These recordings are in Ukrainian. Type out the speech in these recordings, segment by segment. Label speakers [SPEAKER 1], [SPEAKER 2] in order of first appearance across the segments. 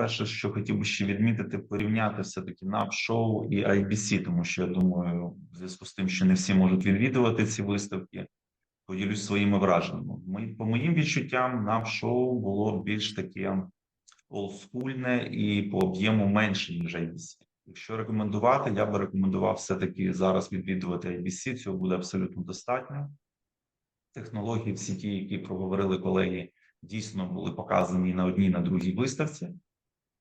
[SPEAKER 1] перше, що хотів би ще відмітити, порівняти все-таки NAP шоу і IBC, тому що я думаю, в зв'язку з тим, що не всі можуть відвідувати ці виставки, поділюсь своїми враженнями. Мої- По моїм відчуттям, NAP шоу було більш таке олдскульне і по об'єму менше, ніж IBC. Якщо рекомендувати, я би рекомендував все-таки зараз відвідувати IBC, цього буде абсолютно достатньо. Технології, всі ті, які проговорили колеги, дійсно були показані на одній, на другій виставці,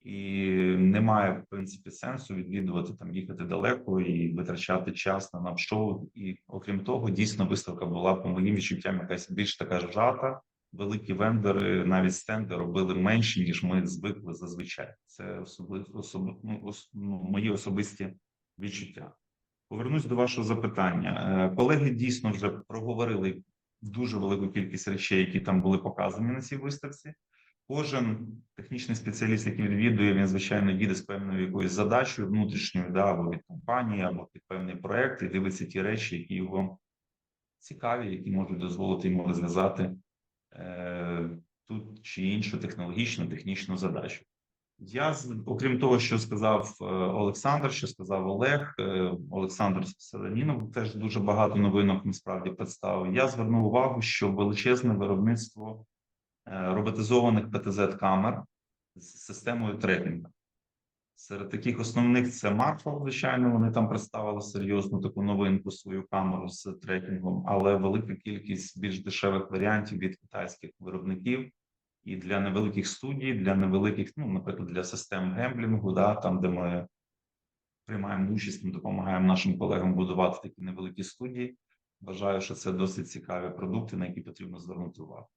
[SPEAKER 1] і немає в принципі сенсу відвідувати там, їхати далеко і витрачати час на навшоу. І окрім того, дійсно виставка була по моїм відчуттям якась більш така жата. Великі вендори, навіть стенди робили менші, ніж ми звикли зазвичай. Це особи, особи, ну, ос, ну, мої особисті відчуття. Повернусь до вашого запитання. Е, Колеги дійсно вже проговорили дуже велику кількість речей, які там були показані на цій виставці. Кожен технічний спеціаліст, який відвідує, він звичайно їде з певною якоюсь задачею внутрішньою, да, або від компанії, або під певний проект, і дивиться ті речі, які його цікаві, які можуть дозволити йому розв'язати е, тут чи іншу технологічну, технічну задачу. Я окрім того, що сказав е, Олександр, що сказав Олег, е, Олександр Селенінов теж дуже багато новинок насправді представив. Я звернув увагу, що величезне виробництво роботизованих ПТЗ-камер з системою трекінгу. Серед таких основних це Марфа, звичайно, вони там представили серйозну таку новинку свою камеру з трекінгом, але велика кількість більш дешевих варіантів від китайських виробників. І для невеликих студій, для невеликих, ну, наприклад, для систем гемблінгу, да, там, де ми приймаємо участь, ми допомагаємо нашим колегам будувати такі невеликі студії. Вважаю, що це досить цікаві продукти, на які потрібно звернути увагу.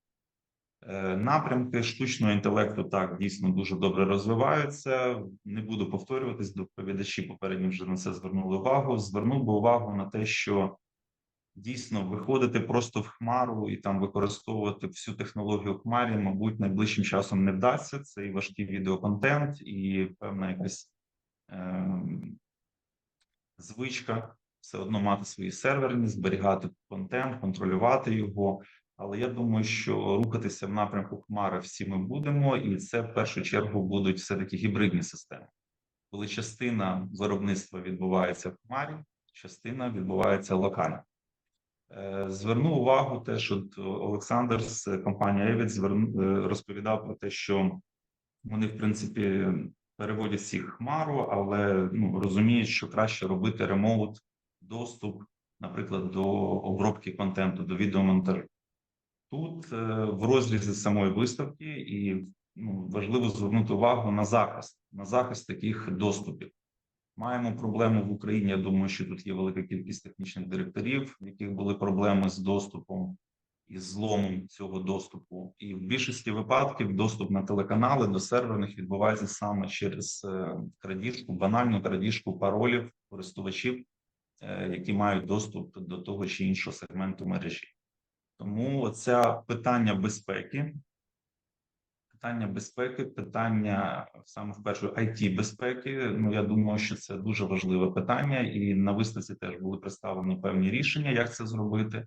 [SPEAKER 1] Е, Напрямки штучного інтелекту так дійсно дуже добре розвиваються. Не буду повторюватись, доповідачі попередньо вже на це звернули увагу. Звернув би увагу на те, що дійсно виходити просто в хмару і там використовувати всю технологію хмарі, мабуть, найближчим часом не вдасться. Це і важкий відеоконтент, і певна якась ем, звичка все одно мати свої серверні, зберігати контент, контролювати його. Але я думаю, що рухатися в напрямку хмари всі ми будемо, і це в першу чергу будуть все таки гібридні системи, коли частина виробництва відбувається в хмарі, частина відбувається локально. Е, Зверну увагу, теж от Олександр з компанії Евід розповідав про те, що вони, в принципі, переводять всіх хмару, але ну, розуміють, що краще робити ремоут доступ, наприклад, до обробки контенту, до відеомонтажу. Тут е, в розрізі самої виставки і ну, важливо звернути увагу на захист, на захист таких доступів. Маємо проблему в Україні. Я думаю, що тут є велика кількість технічних директорів, в яких були проблеми з доступом і зломом цього доступу. І в більшості випадків доступ на телеканали до серверних відбувається саме через е, крадіжку, банальну крадіжку паролів користувачів, е, які мають доступ до того чи іншого сегменту мережі. Тому це питання безпеки, питання безпеки, питання саме в першу it безпеки. Ну я думаю, що це дуже важливе питання, і на виставці теж були представлені певні рішення, як це зробити.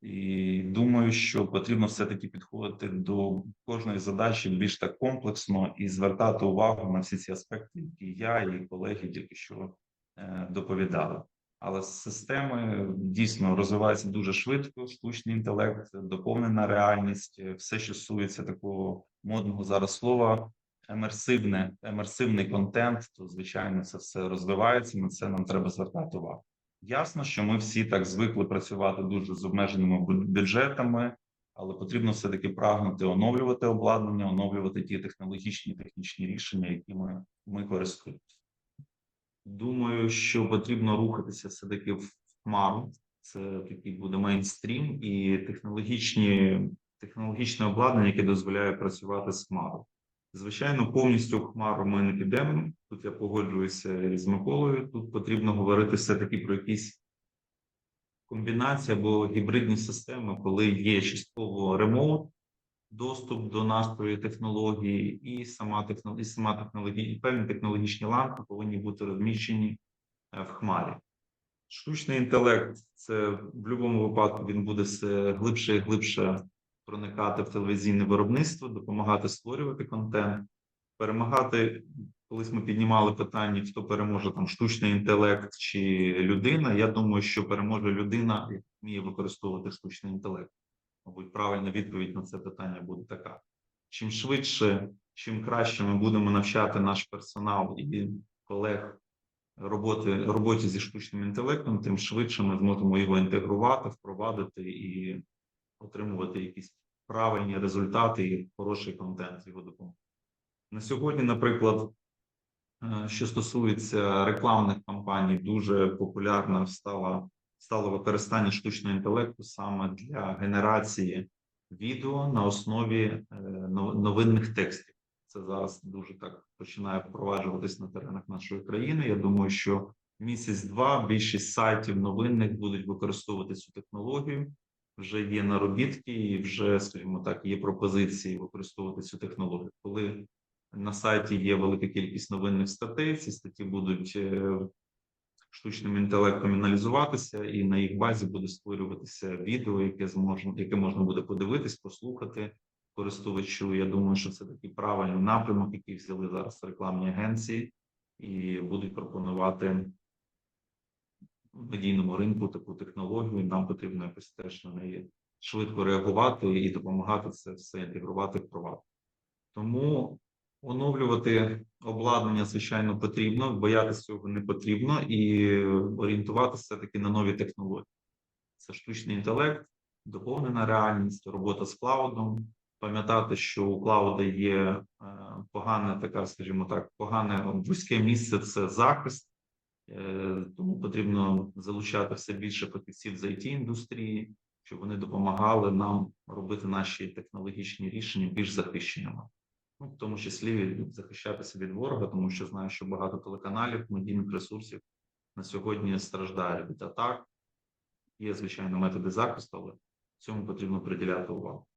[SPEAKER 1] І думаю, що потрібно все-таки підходити до кожної задачі більш так комплексно і звертати увагу на всі ці аспекти, які я і колеги тільки що е, доповідали. Але системи дійсно розвиваються дуже швидко. Штучний інтелект, доповнена реальність, все, що стосується такого модного зараз слова, емерсивне, емерсивний контент, то звичайно це все розвивається. На це нам треба звертати увагу. Ясно, що ми всі так звикли працювати дуже з обмеженими бюджетами, але потрібно все таки прагнути оновлювати обладнання, оновлювати ті технологічні технічні рішення, якими ми користуємося. Думаю, що потрібно рухатися все таки в хмару. Це такий буде мейнстрім і технологічні технологічне обладнання, яке дозволяє працювати з хмарою. Звичайно, повністю в хмару ми не підемо. Тут я погоджуюся з Миколою. Тут потрібно говорити все таки про якісь комбінації або гібридні системи, коли є частково ремоут, доступ до нашої технології, і сама технологія, і сама технологія, і певні технологічні лампи повинні бути розміщені е, в хмарі. Штучний інтелект це в будь-якому випадку він буде все глибше і глибше проникати в телевізійне виробництво, допомагати створювати контент. перемагати. Колись ми піднімали питання, хто переможе там штучний інтелект чи людина. Я думаю, що переможе людина, яка вміє використовувати штучний інтелект. Правильна відповідь на це питання буде така: чим швидше, чим краще ми будемо навчати наш персонал і колег роботи роботі зі штучним інтелектом, тим швидше ми зможемо його інтегрувати, впровадити і отримувати якісь правильні результати і хороший контент його допомогою. На сьогодні, наприклад, е, що стосується рекламних кампаній, дуже популярно стало, стало використання штучного інтелекту саме для генерації відео на основі е, новинних текстів. Це зараз дуже так починає впроваджуватись на теренах нашої країни. Я думаю, що місяць-два більшість сайтів новинних будуть використовувати цю технологію. Вже є наробітки, і вже, скажімо так, є пропозиції використовувати цю технологію. Коли на сайті є велика кількість новинних статей, ці статті будуть е, штучним інтелектом аналізуватися, і на їх базі буде створюватися відео, яке зможна, яке можна буде подивитись, послухати користувачу. Я думаю, що це такий правильний напрямок, який взяли зараз рекламні агенції, і будуть пропонувати медійному ринку таку технологію. Нам потрібно якось теж на неї швидко реагувати і допомагати це все інтегрувати впровадити. Тому оновлювати обладнання, звичайно, потрібно, боятися цього не потрібно і орієнтуватися таки на нові технології. Це штучний інтелект, доповнена реальність, робота з клаудом. Пам'ятати, що у клауда є е, погане, така, скажімо так, погане вузьке місце це захист, Е, тому потрібно залучати все більше фахівців з it індустрії, щоб вони допомагали нам робити наші технологічні рішення більш захищеними. Ну, в тому числі захищатися від ворога, тому що знаю, що багато телеканалів, медійних ресурсів на сьогодні страждають від атак. Є, звичайно, методи захисту, але цьому потрібно приділяти увагу.